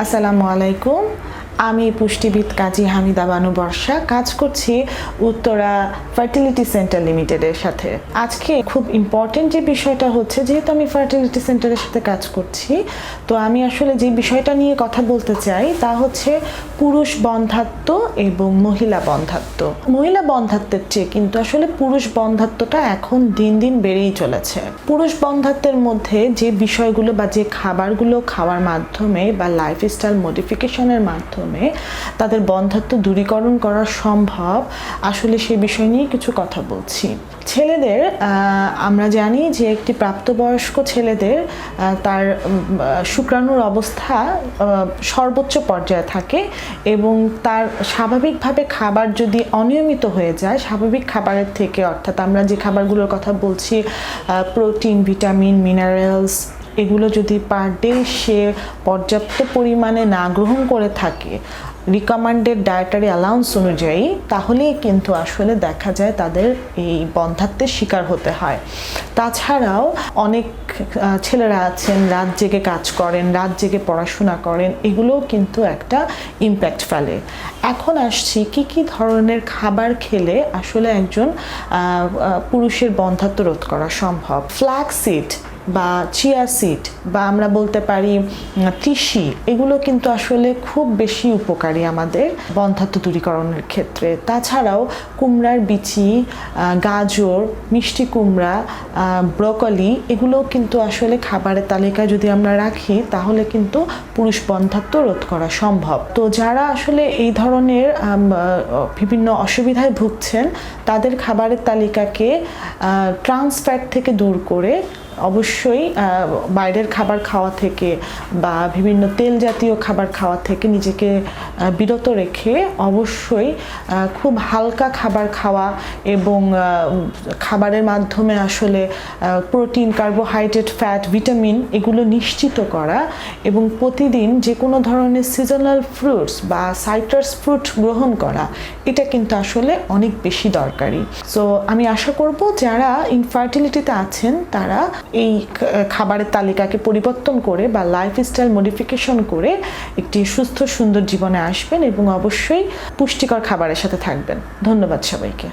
আসসালামু আলাইকুম। আমি পুষ্টিবিদ কাজী হামিদা বানু বর্ষা, কাজ করছি উত্তরা ফার্টিলিটি সেন্টার লিমিটেডের সাথে। আজকে খুব ইম্পর্টেন্ট যে বিষয়টা হচ্ছে, যেহেতু আমি ফার্টিলিটি সেন্টারের সাথে কাজ করছি, তো আমি আসলে যে বিষয়টা নিয়ে কথা বলতে চাই তা হচ্ছে পুরুষ বন্ধাত্ম এবং মহিলা বন্ধাত্ব মহিলা বন্ধাত্বের চেয়ে কিন্তু আসলে পুরুষ বন্ধাত্বটা এখন দিন দিন বেড়েই চলেছে। পুরুষ বন্ধাত্বের মধ্যে যে বিষয়গুলো বা যে খাবারগুলো খাওয়ার মাধ্যমে বা লাইফস্টাইল মডিফিকেশনের মাধ্যমে তাদের বন্ধাত্ব দূরীকরণ করা সম্ভব, আসলে সে বিষয় নিয়ে কিছু কথা বলছি। ছেলেদের আমরা জানি যে একটি প্রাপ্তবয়স্ক ছেলেদের তার শুক্রাণুর অবস্থা সর্বোচ্চ পর্যায়ে থাকে এবং তার স্বাভাবিকভাবে খাবার যদি অনিয়মিত হয়ে যায়, স্বাভাবিক খাবারের থেকে, অর্থাৎ আমরা যে খাবারগুলোর কথা বলছি প্রোটিন, ভিটামিন, মিনারেলস এগুলো যদি পার ডে সে পর্যাপ্ত পরিমাণে না গ্রহণ করে থাকে রিকমান্ডেড ডায়েটারি অ্যালাউন্স অনুযায়ী, তাহলেই কিন্তু আসলে দেখা যায় তাদের এই বন্ধাত্বের শিকার হতে হয়। তাছাড়াও অনেক ছেলেরা আছেন, রাত জেগে কাজ করেন, রাত জেগে পড়াশোনা করেন, এগুলোও কিন্তু একটা ইম্প্যাক্ট ফেলে। এখন আসছি কি কি ধরনের খাবার খেলে আসলে একজন পুরুষের বন্ধাত্ব রোধ করা সম্ভব? ফ্ল্যাক্সিড বা চিয়া সিড বা আমরা বলতে পারি তিসি, এগুলো কিন্তু আসলে খুব বেশি উপকারী আমাদের বন্ধাত্ব দূরীকরণের ক্ষেত্রে। তাছাড়াও কুমড়ার বিচি গাজর, মিষ্টি কুমড়া ব্রকলি, এগুলোও কিন্তু আসলে খাবারের তালিকায় যদি আমরা রাখি, তাহলে কিন্তু পুরুষ বন্ধাত্ব রোধ করা সম্ভব। তো যারা আসলে এই ধরনের বিভিন্ন অসুবিধায় ভুগছেন, তাদের খাবারের তালিকাকে ট্রান্স ফ্যাট থেকে দূর করে অবশ্যই বাইরের খাবার খাওয়া থেকে বা বিভিন্ন তেল জাতীয় খাবার খাওয়া থেকে নিজেকে বিরত রেখে অবশ্যই খুব হালকা খাবার খাওয়া এবং খাবারের মাধ্যমে আসলে প্রোটিন, কার্বোহাইড্রেট, ফ্যাট, ভিটামিন এগুলো নিশ্চিত করা এবং প্রতিদিন যে কোনো ধরনের সিজনাল ফ্রুটস বা সাইট্রাস ফ্রুট গ্রহণ করা, এটা কিন্তু আসলে অনেক বেশি দরকারি। সো আমি আশা করব যারা ইনফার্টিলিটিতে আছেন, তারা এই খাবারের তালিকাকে পরিবর্তন করে বা লাইফস্টাইল মডিফিকেশন করে একটি সুস্থ, সুন্দর জীবনে আসবেন এবং অবশ্যই পুষ্টিকর খাবারের সাথে থাকবেন। ধন্যবাদ সবাইকে।